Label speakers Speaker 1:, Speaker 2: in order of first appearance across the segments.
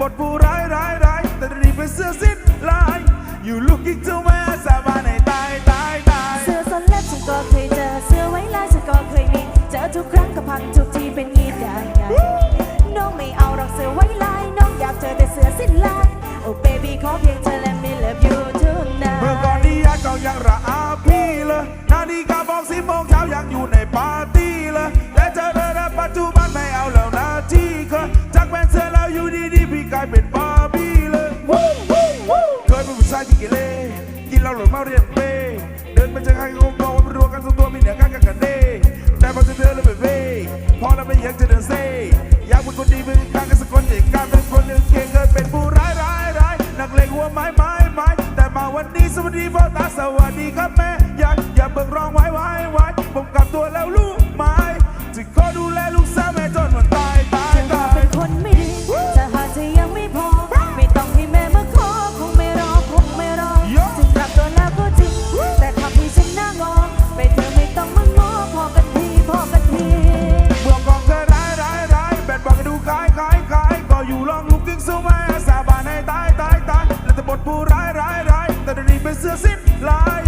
Speaker 1: บทผู้ร้ายร้ายร้ายแต่ตอนนี้เป็นเสื้อสิ้นลาย you looking to my สาบานให้ตายตายตาย
Speaker 2: เสื้อส้นเล็บฉันก็เคยเจอ เสื้อไว้ลายฉันก็เคยมี เจอทุกครั้งก็พังทุกทีเป็นงี้ได้ไงน้องไม่เอาหรอกเสื้อไว้ลาย น้องอยากเจอแต่เสื้อสิ้นลายโอ้ baby ขอเพียงเธอ let me love you
Speaker 1: เมื่อ
Speaker 2: tonight
Speaker 1: ก่อนนี้ยัดก็ยังระอา ชายที่เกเรกินเหล้าหรือเมาเรียนเป้เดินไปเจอใครก็คงมองว่าเป็นรวกันสองตัวมีเหนือกันกันกันเด้แต่พอเจอเธอแล้วเป็นเว้ยพอแล้วไม่อยากจะเดินเซ่อยากเป็นคนดีเป็นข้างกันสักคนเด็กการเป็นคนหนึ่งเก่งเคยเป็นผู้ร้ายร้ายร้ายนักเลงหัวไม้ไม้ไม้แต่มาวันนี้สวัสดีพ่อตาสวัสดีครับแม่อยากอย่าเบิ่งร้องไว้ไว้ไว้ผมกลับตัวแล้วลูกไม้จะขอดูแลลูกสาวแม่จน ขายขาย
Speaker 2: ขา
Speaker 1: ยก็อยู่ลองลุกกิ้งสู้แม่สาบานให้ตายตายตายแล้วแต่บทผู้ร้ายร้ายร้ายแต่เดี๋ยวนี้เป็นเสื้อสิ้นลาย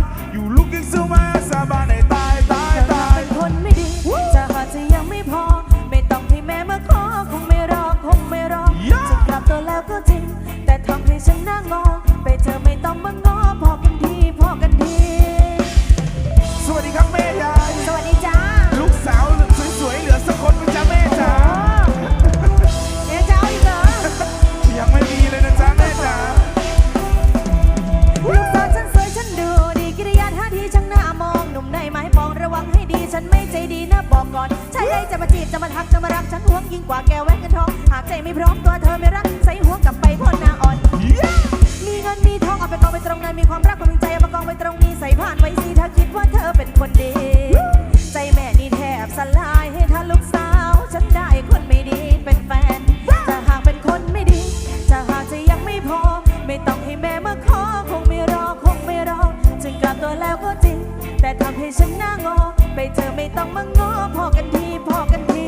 Speaker 1: ม
Speaker 2: องระวังให้
Speaker 1: ดี
Speaker 2: ฉันไม่ใจดีนะบอกก่อนใช่ได้จะมาจีบจะมาทักจะมารักฉันห่วงยิ่งกว่าแก้วแหวนเงินทองหากใจไม่พร้อมตัวเธอไม่รักใส่หัวกลับไปพ่นหน้าอ่อน มีเงินมีทองเอาไปกองไปตรงนั้นมีความรักความจริงใจเอามากองไปตรงนี้ใส่ผ่านไว้สิถ้าคิดว่าเธอเป็นคนดี เธอไม่ต้องมางอพอกันทีพอกันที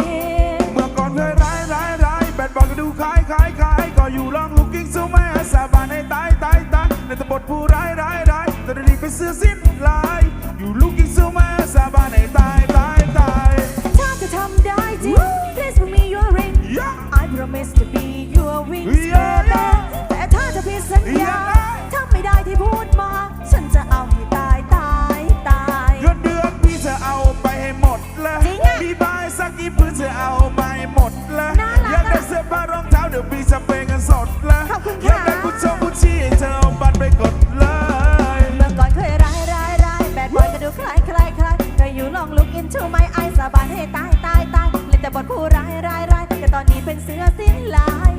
Speaker 1: เมื่อก่อนเคยร้ายร้ายร้ายแบดบอกก็ดูคล้ายคล้ายคล้ายก็อยู่ลองลูกกิ้งสู้แม่สาบานให้ตายตายตายในต่บทผู้ร้ายร้ายร้ายแต่ดี๋ยวนี้เป็นเสื้อสิ้นายสักกี่พื้นจะเอาไปให้หมดเลย
Speaker 2: น่ารักอะ
Speaker 1: อยากได้เสื้อผ้ารองเท้าเดี๋ยวพี่จะเปย์เงินสดเลย
Speaker 2: ขอบคุณ
Speaker 1: อยากได้
Speaker 2: ค่ะ
Speaker 1: กุชชงกุชชี่ให้เธอเอาบัตรไปกดเลย
Speaker 2: เมื่อก่อนเคยร้ายร้ายร้ายแบดบอยก็ดูคล้ายคล้ายคล้ายเธออยู่ลอง look into my eyes สาบานให้ตายตายตายเล่นแต่บทผู้ร้ายร้ายร้ายแต่ตอนนี้เป็นเสือสิ้นลาย